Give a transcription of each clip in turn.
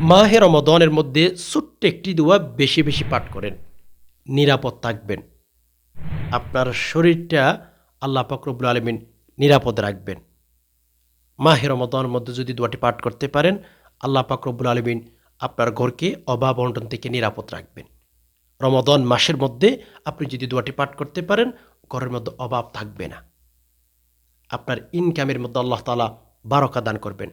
মাহে রমদনের মধ্যে ছোট্ট একটি দোয়া বেশি বেশি পাঠ করেন। নিরাপদ থাকবেন। আপনার শরীরটা আল্লাহ ফকরবুল আলমিন নিরাপদ রাখবেন। মাহে রমদনের মধ্যে যদি দোয়াটি পাঠ করতে পারেন, আল্লাহ পাকরবুল আলমিন আপনার ঘরকে অভাব অন্টন থেকে নিরাপদ রাখবেন। রমদন মাসের মধ্যে আপনি যদি দোয়াটি পাঠ করতে পারেন, ঘরের মধ্যে অভাব থাকবে না। আপনার ইনকামের মধ্যে আল্লাহ তালা বারকা দান করবেন।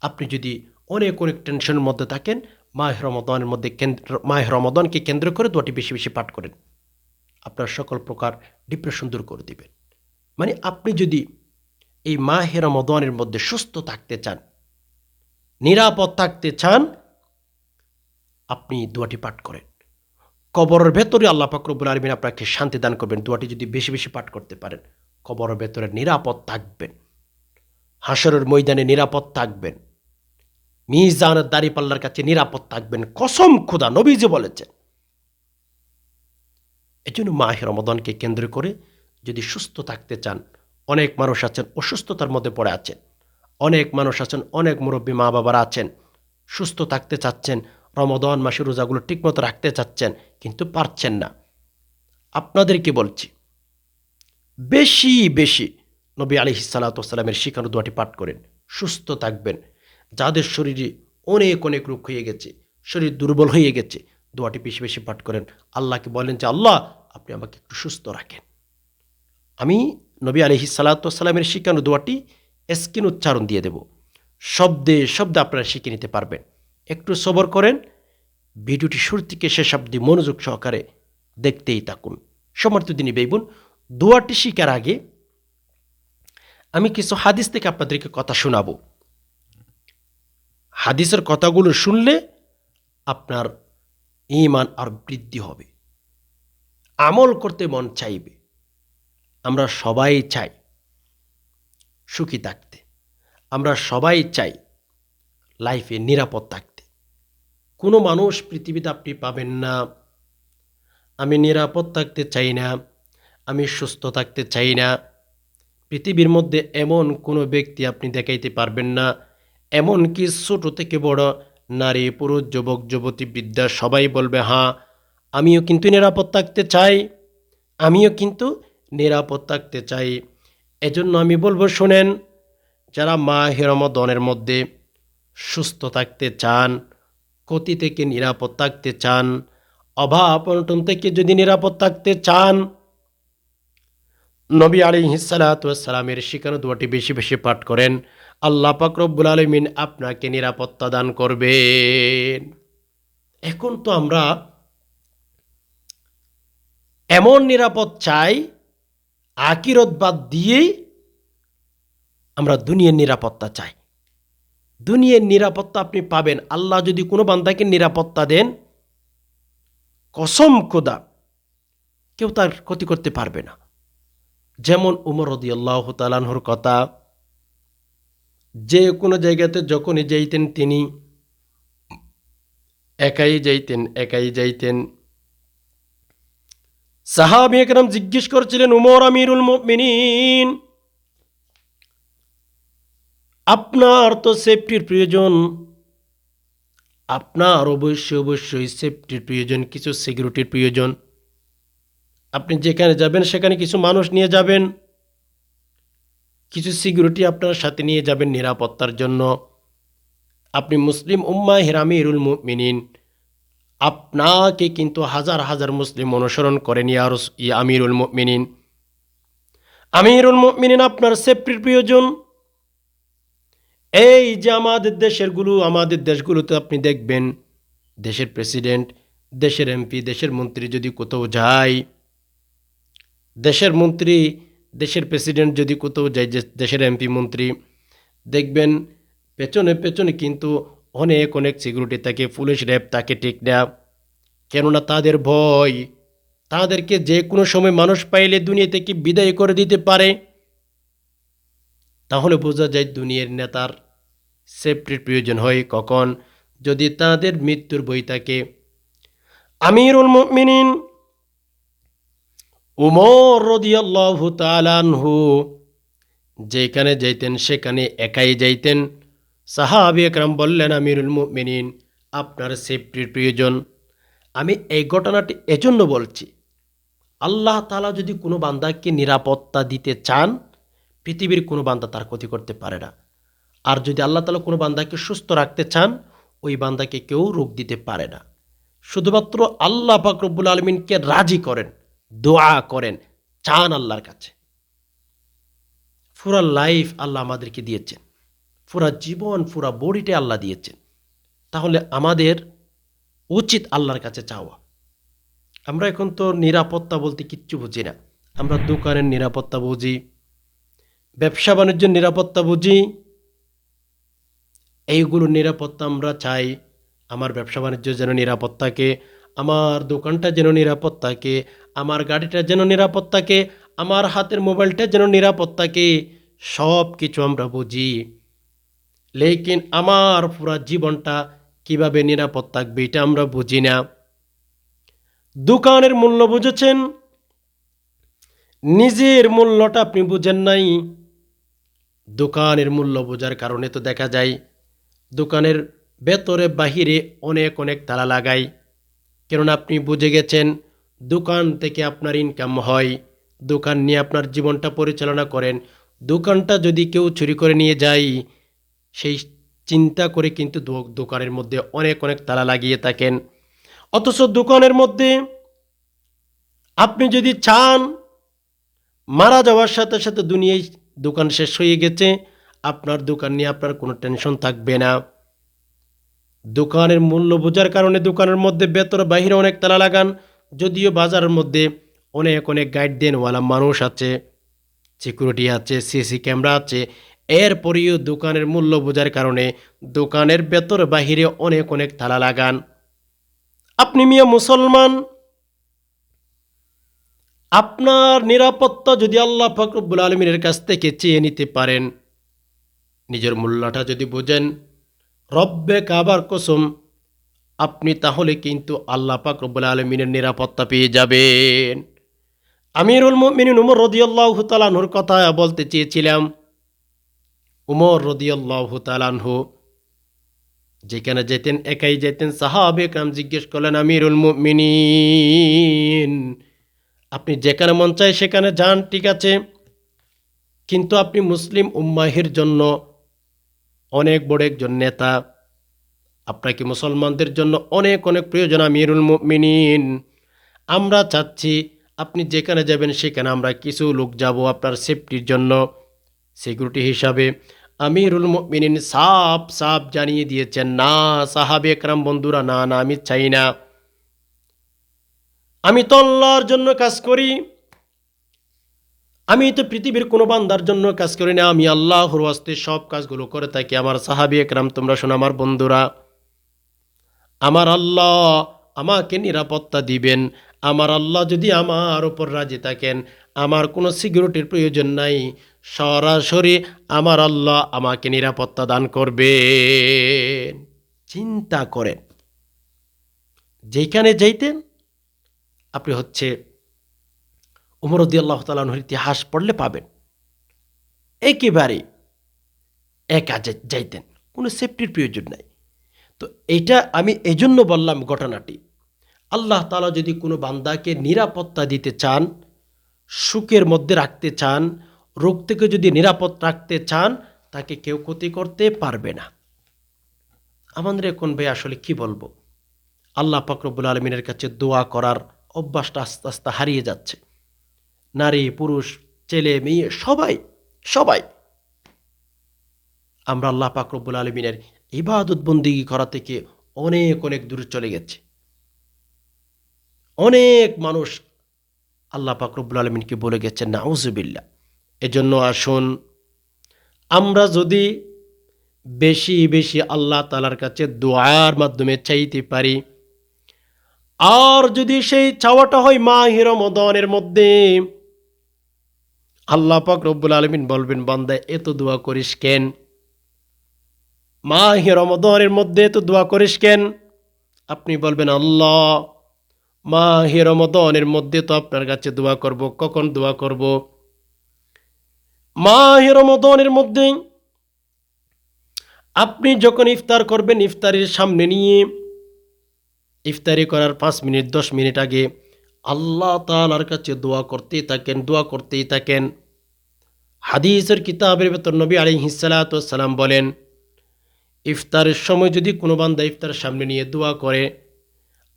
আপনি যদি অনেক অনেক টেনশনের মধ্যে থাকেন। মাহ রমদনের মধ্যে কেন্দ্র, মাহ রমদনকে কেন্দ্র করে দোয়াটি বেশি বেশি পাঠ করেন। আপনার সকল প্রকার ডিপ্রেশন দূর করে দিবেন। মানে আপনি যদি এই মাহে রমদনের মধ্যে সুস্থ থাকতে চান, নিরাপদ থাকতে চান, আপনি দোয়াটি পাঠ করেন। কবরের ভেতরে আল্লাহ ফাকরবুল আলমিন আপনাকে শান্তি দান করবেন। দোয়াটি যদি বেশি বেশি পাঠ করতে পারেন, কবরের ভেতরে নিরাপদ থাকবেন। হাসরের ময়দানে নিরাপদ থাকবেন। মিজানের দাড়িপাল্লার কাছে নিরাপদ থাকবেন। কসম খুদা, নবীজি বলেছেন। এই জন্য মাহে রমদনকে কেন্দ্র করে যদি সুস্থ থাকতে চান, অনেক মানুষ আছেন, অসুস্থতার মধ্যে পড়ে আছেন, অনেক মানুষ আছেন, অনেক মুরব্বী মা বাবারা আছেন, সুস্থ থাকতে চাচ্ছেন রমদন মাসের রোজাগুলো ঠিকমতো রাখতে চাচ্ছেন, কিন্তু পারছেন না। আপনাদেরকে বলছি, বেশি বেশি নবী আলি সালাতামের শিখানো দোয়াটি পাঠ করেন, সুস্থ থাকবেন। যাদের শরীরে অনেক অনেক রোগ হয়ে গেছে, শরীর দুর্বল হয়ে গেছে, দোয়াটি বেশি বেশি পাঠ করেন। আল্লাহকে বলেন যে, আল্লাহ, আপনি আমাকে একটু সুস্থ রাখেন। আমি নবী আলহি সালাতামের শিখানো দোয়াটি স্কিন উচ্চারণ দিয়ে দেব। শব্দে শব্দে আপনারা শিখে নিতে পারবেন। একটু সবর করেন। ভিডিওটি শুরু থেকে শেষ অব্দি মনোযোগ সহকারে দেখতেই থাকুন। সমর্থ দিনী বেবুন দোয়াটি শিকার আগে আমি কিছু হাদিস থেকে আপনাদেরকে কথা শোনাবো। হাদিসের কথাগুলো শুনলে আপনার ইমান আর বৃদ্ধি হবে। আমল করতে মন চাইবে। আমরা সবাই চাই সুখী থাকতে। আমরা সবাই চাই লাইফে নিরাপদ থাকতে। কোনো মানুষ পৃথিবীতে আপনি পাবেন না। আমি নিরাপদ থাকতে চাই না। আমি সুস্থ থাকতে চাই না। পৃথিবীর মধ্যে এমন কোনো ব্যক্তি আপনি দেখাইতে পারবেন না। এমন কি ছোট থেকে বড় নারী, পুরুষ, যুবক, যুবতী, বৃদ্ধা সবাই বলবে হ্যাঁ আমিও কিন্তু নিরাপদ থাকতে চাই। আমিও কিন্তু নিরাপদ থাকতে চাই। এজন্য আমি বলব, শোনেন, যারা মা হিরমদনের মধ্যে সুস্থ থাকতে চান, ক্ষতি থেকে নিরাপদ থাকতে চান, অভাব অনটন থেকে যদি নিরাপদ থাকতে চান নবী আলী হিসালাতামের শিখানো দোয়াটি বেশি বেশি পাঠ করেন। আল্লাহ পাকরব্বুল আলমিন আপনাকে নিরাপত্তা দান করবেন। এখন তো আমরা এমন নিরাপদ চাই আকিরত বাদ দিয়েই আমরা দুনিয়ার নিরাপত্তা চাই। দুনিয়ার নিরাপত্তা আপনি পাবেন। আল্লাহ যদি কোনো বান্দাকে নিরাপত্তা দেন, কসম খোদা, কেউ তার ক্ষতি করতে পারবে না। যেমন উমর রদি আল্লাহ তালানহর কথা, যে কোনো জায়গাতে যখনই যাইতেন তিনি একাই যাইতেন একাই যাইতেন। সাহাবি একরাম জিজ্ঞেস করছিলেন, উমর আমিরুল মিনীন আপনার তো সেফটির প্রয়োজন। আপনার অবশ্যই অবশ্যই সেফটির প্রয়োজন, কিছু সিকিউরিটির প্রয়োজন। আপনি যেখানে যাবেন, সেখানে কিছু মানুষ নিয়ে যাবেন। কিছু সিকিউরিটি আপনার সাথে নিয়ে যাবেন নিরাপত্তার জন্য। আপনি মুসলিম উম্মা হিরামিরুল মিনিন আপনাকে কিন্তু হাজার হাজার মুসলিম অনুসরণ করেন ইয়ার ইয়া আমিরুল মিনিন আমিরুল মিনিন আপনার সেফটির প্রয়োজন। এই যে আমাদের দেশেরগুলো আমাদের দেশগুলোতে আপনি দেখবেন, দেশের প্রেসিডেন্ট দেশের এমপি দেশের মন্ত্রী যদি কোথাও যায় দেশের মন্ত্রী, দেশের প্রেসিডেন্ট যদি কোথাও যায় দেশের এমপি মন্ত্রী, দেখবেন পেছনে পেছনে কিন্তু অনেক অনেক সিকিউরিটি থাকে, পুলিশ র্যাব তাকে ঠিক না কেননা তাদের ভয়, তাদেরকে যে কোনো সময় মানুষ পাইলে দুনিয়া থেকে বিদায় করে দিতে পারে? তাহলে বোঝা যায় দুনিয়ার নেতার সেফটির প্রয়োজন হয় কখন? যদি তাদের মৃত্যুর বই থাকে। আমিরুল মিনিন উমর রদিয়াল্লাহু তালানহু যেখানে যাইতেন, সেখানে একাই যাইতেন। সাহাবি একরাম বললেন, আমিরুল মুমিনিন, আপনার সেফটির প্রয়োজন। আমি এই ঘটনাটি এজন্য বলছি, আল্লাহ তালা যদি কোনো বান্দাকে নিরাপত্তা দিতে চান, পৃথিবীর কোনো বান্দা তার ক্ষতি করতে পারে না। আর যদি আল্লাহ তালা কোনো বান্দাকে সুস্থ রাখতে চান, ওই বান্দাকে কেউ রোগ দিতে পারে না। শুধুমাত্র আল্লাহ ফাকরবুল আলমিনকে রাজি করেন। দোয়া করেন, চান আল্লাহর কাছে। পুরা লাইফ আল্লাহ আমাদেরকে দিয়েছেন। পুরা জীবন, পুরা বডিটা আল্লাহ দিয়েছেন। তাহলে আমাদের উচিত আল্লাহর কাছে চাওয়া। আমরা এখন তো নিরাপত্তা বলতে কিচ্ছু বুঝি না। আমরা দোকানের নিরাপত্তা বুঝি, ব্যবসা বাণিজ্যের নিরাপত্তা বুঝি। এইগুলোর নিরাপত্তা আমরা চাই। আমার ব্যবসা বাণিজ্য যেন নিরাপদ থাকে, আমার দোকানটা যেন নিরাপদ থাকে আমার গাড়িটা যেন নিরাপদ থাকে আমার হাতের মোবাইলটা যেন নিরাপদ থাকে সব কিছু আমরা বুঝি। লেকিন আমার পুরা জীবনটা কীভাবে নিরাপদ থাকবে এটা আমরা বুঝি না। দোকানের মূল্য বুঝেছেন? নিজের মূল্যটা আপনি বুঝেন নাই। দোকানের মূল্য বোঝার কারণে তো দেখা যায়, দোকানের ভেতরে বাহিরে অনেক অনেক তালা লাগাই। কেননা আপনি বুঝে গেছেন দোকান থেকে আপনার ইনকাম হয়, দোকান নিয়ে আপনার জীবনটা পরিচালনা করেন, দোকানটা যদি কেউ চুরি করে নিয়ে যায়, সেই চিন্তা করে কিন্তু দোকানের মধ্যে অনেক অনেক তালা লাগিয়ে থাকেন। অথচ দোকানের মধ্যে আপনি যদি চান, মারা যাওয়ার সাথে সাথে দুনিয়ায় দোকান শেষ হয়ে গেছে, আপনার দোকান নিয়ে আপনার কোনো টেনশন থাকবে না। দোকানের মূল্য বোঝার কারণে দোকানের মধ্যে ভেতর বাহিরে অনেক তালা লাগান যদিও বাজারের মধ্যে অনেক অনেক গাইড দেনওয়ালা মানুষ আছে সিকিউরিটি আছে সিসি ক্যামেরা আছে, এরপরেও দোকানের মূল্য বোঝার কারণে দোকানের ভেতর বাহিরে অনেক অনেক থালা লাগান। আপনি মিয়া মুসলমান? আপনার নিরাপত্তা যদি আল্লাহ ফকরবুল আলমিনের কাছ থেকে চেয়ে নিতে পারেন, নিজের মূল্যটা যদি বোঝেন, রব্বে কাবার কসম আপনি তাহলে কিন্তু আল্লাহ পাক রব্বুল আলমিনের নিরাপত্তা পেয়ে যাবেন। আমিরুল মিনিন উমর রদিয়াল্লাহ তালানহুর কথা বলতে চেয়েছিলাম। উমর রদিয়াল্লাহ তালানহু যেখানে যেতেন, একাই যেতেন, সাহাবে কাম জিজ্ঞেস করলেন, আমিরুল মিনিন আপনি যেখানে মন চায় সেখানে যান, ঠিক আছে? কিন্তু আপনি মুসলিম উম্মাহির জন্য অনেক বড় একজন নেতা। আপনাকে মুসলমানদের জন্য অনেক অনেক প্রয়োজন, আমিরুল মিনিন আমরা চাচ্ছি আপনি যেখানে যাবেন সেখানে আমরা কিছু লোক যাব আপনার সেফটির জন্য। সিকিউরিটি হিসাবে আমিরুল মিনিন সাপ সাপ জানিয়ে দিয়েছেন, না, সাহাবে একরাম, বন্ধুরা, না না, আমি চাই না। আমি তো আল্লাহর জন্য কাজ করি। আমি তো পৃথিবীর কোনো বান্দার জন্য কাজ করি না। আমি আল্লাহর ওয়াস্তে সব কাজগুলো করে থাকি। আমার সাহাবি একরাম, তোমরা শোনো, আমার বন্ধুরা। আমার আল্লাহ আমাকে নিরাপত্তা দিবেন। আমার আল্লাহ যদি আমার ওপর রাজি থাকেন, আমার কোনো সিকিউরিটির প্রয়োজন নাই। সরাসরি আমার আল্লাহ আমাকে নিরাপত্তা দান করবেন। চিন্তা করেন, যেখানে যাইতেন, আপনি হচ্ছে উমরদি আল্লাহ তালাহর ইতিহাস পড়লে পাবেন। একেবারে একা যাই- যাইতেন, কোনো সেফটির প্রয়োজন নাই। তো এইটা আমি এজন্য বললাম ঘটনাটি। আল্লাহ তালা যদি কোনো বান্দাকে নিরাপত্তা দিতে চান, সুখের মধ্যে রাখতে চান, রোগ থেকে যদি নিরাপদ রাখতে চান, তাকে কেউ ক্ষতি করতে পারবে না। আমাদের এখন ভাই আসলে কি বলব? আল্লাহ পাকরবুল আলমিনের কাছে দোয়া করার অভ্যাসটা আস্তে আস্তে হারিয়ে যাচ্ছে। নারী, পুরুষ, ছেলে, মেয়ে, সবাই সবাই। আমরা আল্লাহ পাকরবুল আলমিনের ইবাদত বন্দিগি করা থেকে অনেক অনেক দূরে চলে গেছে। অনেক মানুষ আল্লাহ পাকরবুল আলমিনকে বলে গেছেন নাউজুবিল্লা এজন্য আসুন, আমরা যদি বেশি বেশি আল্লাহ তালার কাছে দোয়ার মাধ্যমে চাইতে পারি, আর যদি সেই চাওয়াটা হয় মা হির মদনের মধ্যে, আল্লাহ পাক রব্বুল আলমিন বলবেন বান্দায় এত দোয়া করিস কেন? মা হিরমদনের মধ্যে তো দোয়া করিস কেন? আপনি বলবেন, আল্লাহ মা হিরমদনের মধ্যে তো আপনার কাছে দোয়া করব, কখন দোয়া করব? মা হিরমদনের মধ্যে আপনি যখন ইফতার করবেন, ইফতারির সামনে নিয়ে, ইফতারি করার পাঁচ মিনিট, দশ মিনিট আগে আল্লাহ তালার কাছে দোয়া করতেই থাকেন, দোয়া করতেই থাকেন। হাদিসের কিতাবের ভেতর নবী আলী হিসালাতাম বলেন ইফতারের সময় যদি কোনো বান্দা ইফতারের সামনে নিয়ে দোয়া করে,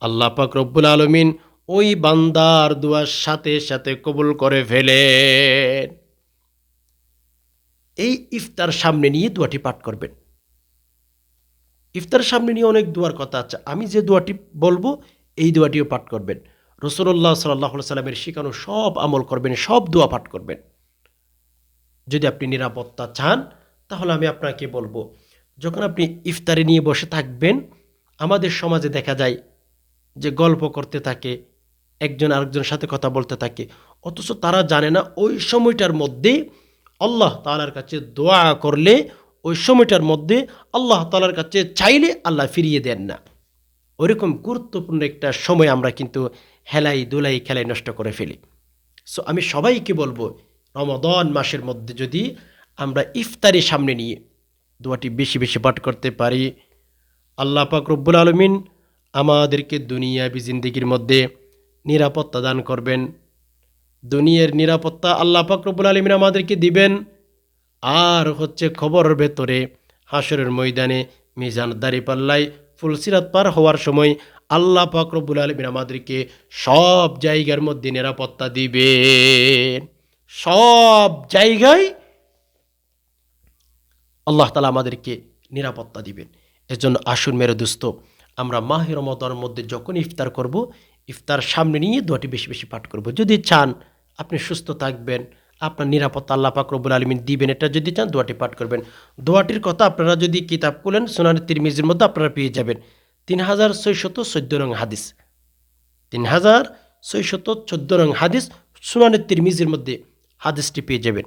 আল্লাহ পাক রব্বুল আলমিন ওই বান্দার দোয়ার সাথে সাথে কবুল করে ফেলেন। এই ইফতার সামনে নিয়ে দোয়াটি পাঠ করবেন। ইফতার সামনে নিয়ে অনেক দোয়ার কথা আছে। আমি যে দোয়াটি বলব, এই দোয়াটিও পাঠ করবেন। রসুল্লাহ সাল্লাহ সাল্লামের শেখানো সব আমল করবেন, সব দোয়া পাঠ করবেন। যদি আপনি নিরাপত্তা চান, তাহলে আমি আপনাকে বলব যখন আপনি ইফতারি নিয়ে বসে থাকবেন, আমাদের সমাজে দেখা যায় যে গল্প করতে থাকে, একজন আরেকজনের সাথে কথা বলতে থাকে। অথচ তারা জানে না ওই সময়টার মধ্যে আল্লাহ তালার কাছে দোয়া করলে, ওই সময়টার মধ্যে আল্লাহ তালার কাছে চাইলে আল্লাহ ফিরিয়ে দেন না। ওইরকম গুরুত্বপূর্ণ একটা সময় আমরা কিন্তু হেলাই দুলাই খেলাই নষ্ট করে ফেলি। সো আমি সবাইকে বলব রমদন মাসের মধ্যে যদি আমরা ইফতারি সামনে নিয়ে দোয়াটি বেশি বেশি পাঠ করতে পারি। আল্লাহ পাক রব্বুল আলমিন আমাদেরকে দুনিয়াবি জিন্দিগির মধ্যে নিরাপত্তা দান করবেন। দুনিয়ার নিরাপত্তা আল্লাহ পাক রব্বুল আলমিন আমাদেরকে দিবেন। আর হচ্ছে খবরের ভেতরে হাসরের ময়দানে মিজান দাঁড়িপাল্লায় ফুলসিরাত পার হওয়ার সময় আল্লাহ পাক রব্বুল আলমিন আমাদেরকে সব জায়গার মধ্যে নিরাপত্তা দিবেন। সব জায়গায় আল্লাহ তালা আমাদেরকে নিরাপত্তা দিবেন। এজন্য আসুন মেরে দুস্থ আমরা মাহের রমদানের মধ্যে যখন ইফতার করব, ইফতার সামনে নিয়ে দোয়াটি বেশি বেশি পাঠ করব। যদি চান, আপনি সুস্থ থাকবেন, আপনার নিরাপত্তা আল্লাহ রব্বুল আলমিন দিবেন, এটা যদি চান দোয়াটি পাঠ করবেন। দোয়াটির কথা আপনারা যদি কিতাব খুলেন সোনার তিরমিজির মধ্যে আপনারা পেয়ে যাবেন। তিন হাজার ছয়শত চোদ্দ রং হাদিস। তিন হাজার ছয়শত চোদ্দ রং হাদিস সুনানের তিরমিজির মধ্যে হাদিসটি পেয়ে যাবেন।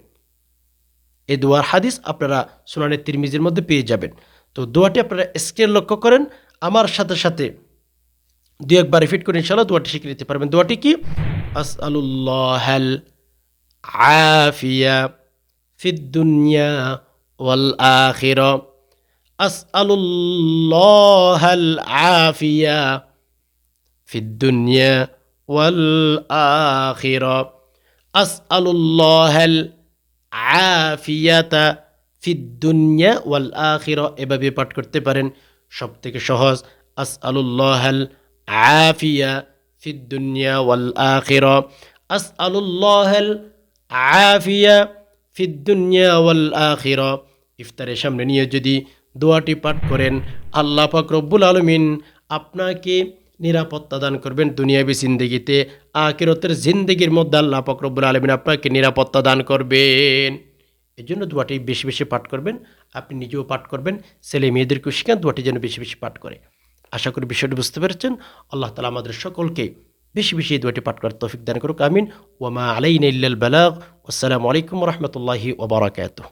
এই দোয়ার হাদিস আপনারা সুনানের তিরমিজির মধ্যে পেয়ে যাবেন তো দোয়াটি আপনারা স্ক্রিন লক্ষ্য করেন আমার সাথে সাথে দু একবার রিপিট করে ইনশাল্লাহ দোয়াটি শিখে নিতে পারবেন দোয়াটি কি আস আলুল্লাহ আফিয়া ফিদ্দুনিয়া ওয়াল আখিরা أسأل الله العافية في الدنيا والآخرة أسأل الله العافية আফিয়াতা ফিদ্দুনিয়া ওয়াল আখিরা এভাবে পাঠ করতে পারেন। সব থেকে সহজ আস আলুল্লাহাল আফিয়া ফিদ্দুনিয়া ওয়াল আখিরা আস আলুল্লাহাল আফিয়া ফিদ্দুনিয়া ওয়াল আখিরা ইফতারের সামনে নিয়ে যদি দোয়াটি পাঠ করেন, আল্লাহ পাক রব্বুল আলমিন আপনাকে নিরাপত্তা দান করবেন দুনিয়াবি জিন্দিগিতে আকিরতের জিন্দিগির মধ্যে আল্লাহ পাক রব্বুল আলমিন আপনাকে নিরাপত্তা দান করবেন। এই জন্য দোয়াটি বেশি বেশি পাঠ করবেন, আপনি নিজেও পাঠ করবেন, ছেলে মেয়েদেরকেও শিখান, দোয়াটি যেন বেশি বেশি পাঠ করে। আশা করি বিষয়টি বুঝতে পেরেছেন। আল্লাহ তালা আমাদের সকলকে বেশি বেশি দোয়াটি পাঠ করার তৌফিক দান করুক, আমিন। ওয়ামা আলাইন ইল্লাল বালাগ। আসসালামু আলাইকুম রহমতুল্লাহি ওবরাকাতুহ